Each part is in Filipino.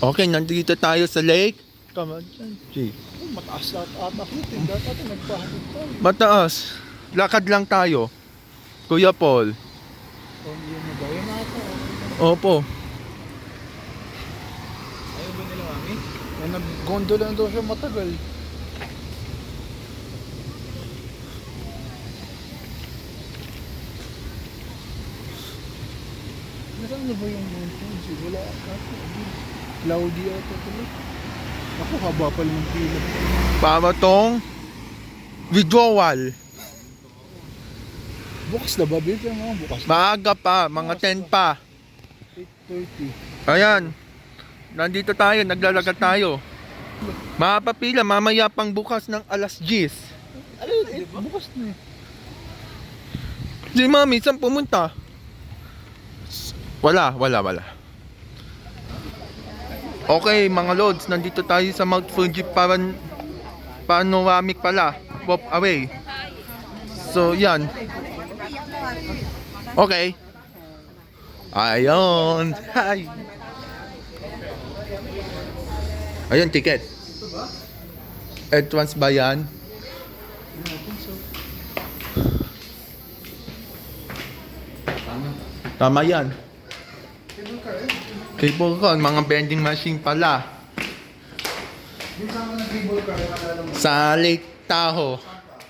Okay, nandito tayo sa lake. Come on, G. Oh, mataas na at ata. Tingnan natin, nagpahatid tayo. Mataas. Lakad lang tayo. Kuya Paul. Oh, yun na ba? Yun ata. Opo. Ayaw ba nila mami? Eh, nag-gondola na daw siya matagal. Nasaan na ba yung mountains? eh? Wala ata. Cloudy ata tuloy. Ako, haba pa ng pila. Para tong withdrawal. Bukas na ba, Bill? Kaya mga bukas na. Maaga pa, mga 10 pa. 8.30. Ayan. Nandito tayo, naglalakad tayo. Mapapila, mamaya pang bukas ng alas 10. Ano yun? Eh, bukas na eh. Si mami, saan pumunta? Wala, wala, wala. Okay, mga lods, nandito tayo sa Mount Fuji Paran Panoramic pala. Pop away. So, yan. Okay. Ayun. Hi. Ayun, ticket. Entrance ba yan? Tama yan. Cable car, mga vending machine pala. Sa Lake Tahoe,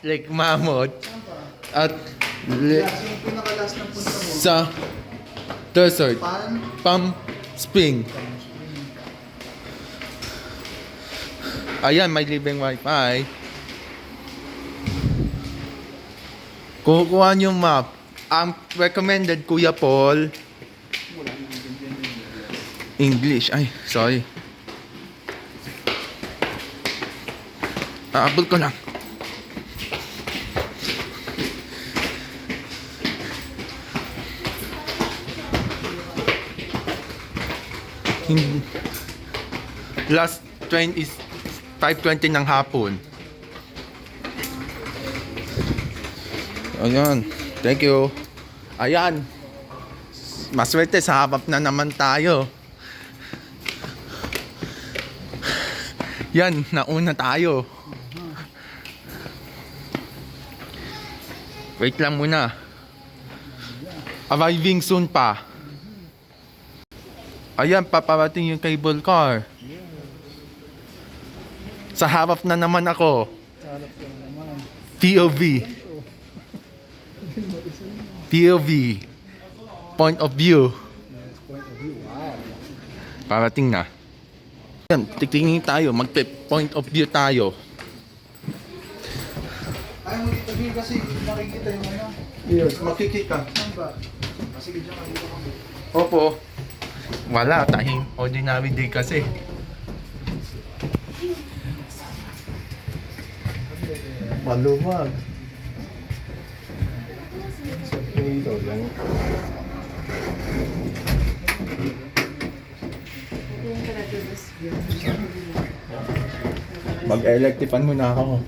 Lake Mammoth, at le- sa desert? Palm Spring. Ayan, may libreng wifi. Kukuha niyo yung map. Ang recommended, Kuya Paul, English. Ay, sorry. Aabot ko lang. Hin- Last train is 5.20 ng hapon. Ayan. Thank you. Ayan. Maswerte sa harap na naman tayo. Yan, nauna tayo. Wait lang muna. Arriving soon pa. Ayan, paparating yung cable car. Sa harap na naman ako. POV. POV. Point of view. Parating na. Yan, titingin tayo. Mag-point of view tayo. Ayaw mo dito, Bill, kasi makikita yung ano. Yes, makikita. Sige, dyan ko. Opo. Wala, tayong ordinary day kasi. Maluwag. Dito, yan. Mag-electifan muna ako.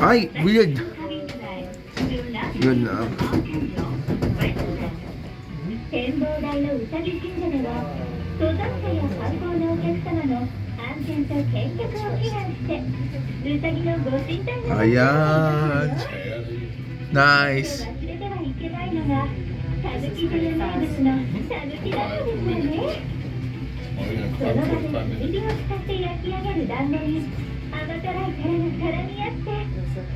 Ay, weird. Yun lang. 展望台のうさぎ神社では登山者や観光のお客様の安全と健脚を祈願してうさぎのご神体が Ayan. Nice. 忘れてはいけないのがさぬき寺名物のさぬき団子ですよねその場で炭火を使って焼き上げるに甘辛いタレが絡み合って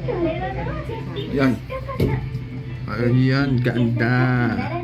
それはもう絶品と Ayan, ganda.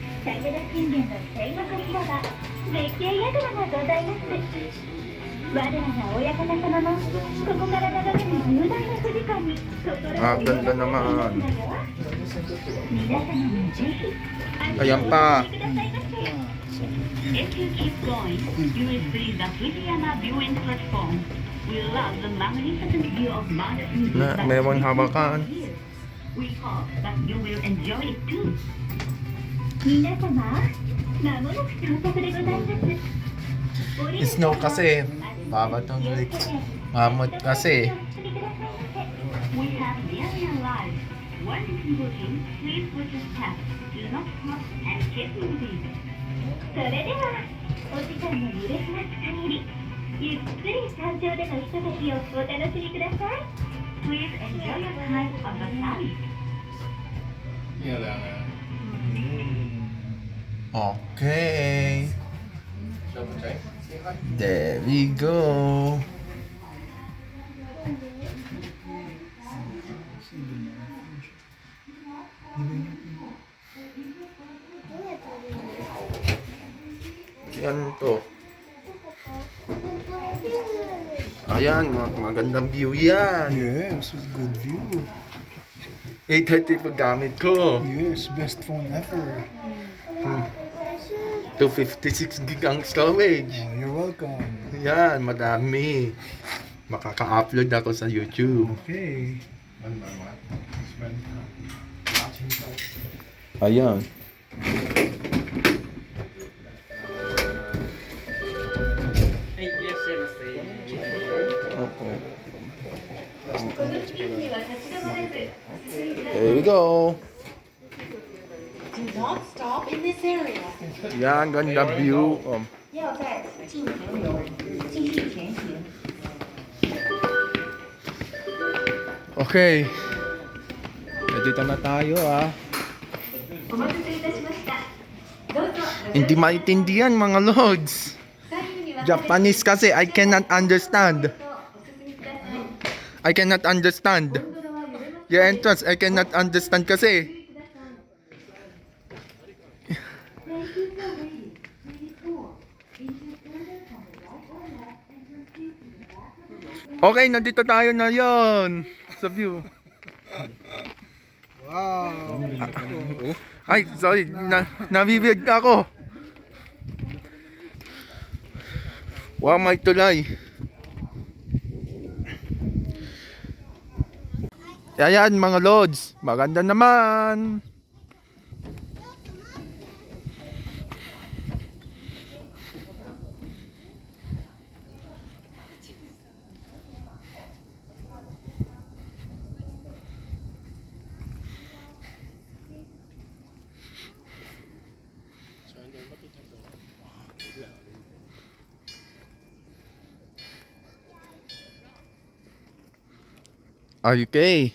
武田信玄の戦国広場絶景櫓がございます我らが親方様もここから眺める雄大な富士山に心を Ah, ganda naman. 皆様もぜひ Ayan pa. くださいませ If you keep going, you will see the Fujiyama viewing platform. We love the magnificent view of Mount Fuji. Na, that meron we hawakan. here. We hope that you will enjoy it too. Snow kasi. Baba tong like mamot kasi. We have nearly arrived. When in Fuji, please put your steps. Do not stop and keep moving. それではお時間の許します限りゆっくり山頂でのひとときをお楽しみください Please enjoy your time on the summit. Okay. There we go. Yan to. Ayan, mga magandang view yan. Yes, good view. 830 pag gamit ko. Yes, best phone ever. 256 gig ang storage. Oh, you're welcome. Yan, madami. Makaka-upload ako sa YouTube. Okay. Ayan. Okay. There we go Do not stop in this area. Yan, ganda view. Um, 要在镜头有继续前行。 okay. Dito na tayo ah. お待たせいたしましたどうぞ Hindi maintindihan mga lords. 左右に分かれて Japanese kasi I cannot understand. お進みください I cannot understand. ゴンドラは揺れます Your entrance, I cannot understand kasi. Okay, nandito tayo na yon sa view. Wow. Ay, sorry, na nabibig ako. Wow, may tulay. Ayan mga lords, maganda naman. Okay.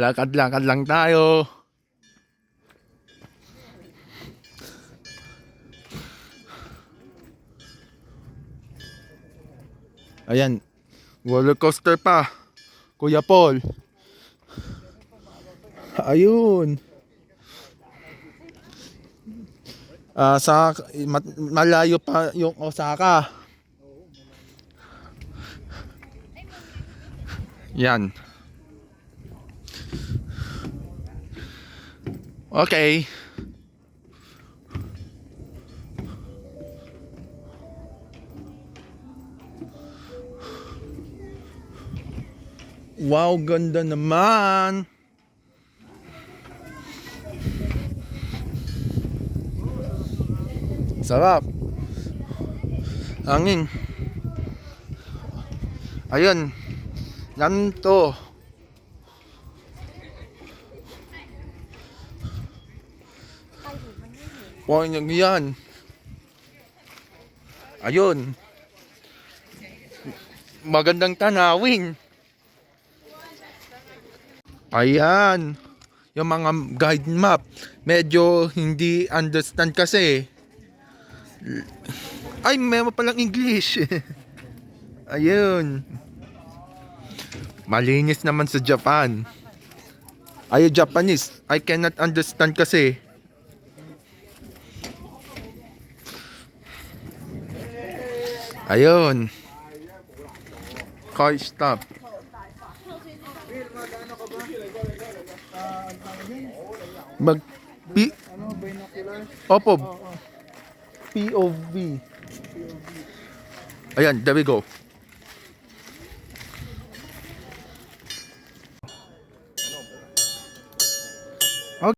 Lakad-lakad lang tayo. Ayan. Roller coaster pa. Kuya Paul. Ayun. Ah, sa malayo pa yung Osaka. Yan. Okay. Wow, ganda naman. Sarap. Hangin. Ayun. Yan to. Yung yan. Ayun. Magandang tanawin. Ayan. Yung mga guide map. Medyo hindi understand kasi. Ay, meron palang English. Ayun. Malinis naman sa Japan. Ay, Japanese. I cannot understand kasi. Ayun. Car stop. Mag P? Opo. POV. Ayan, there we go.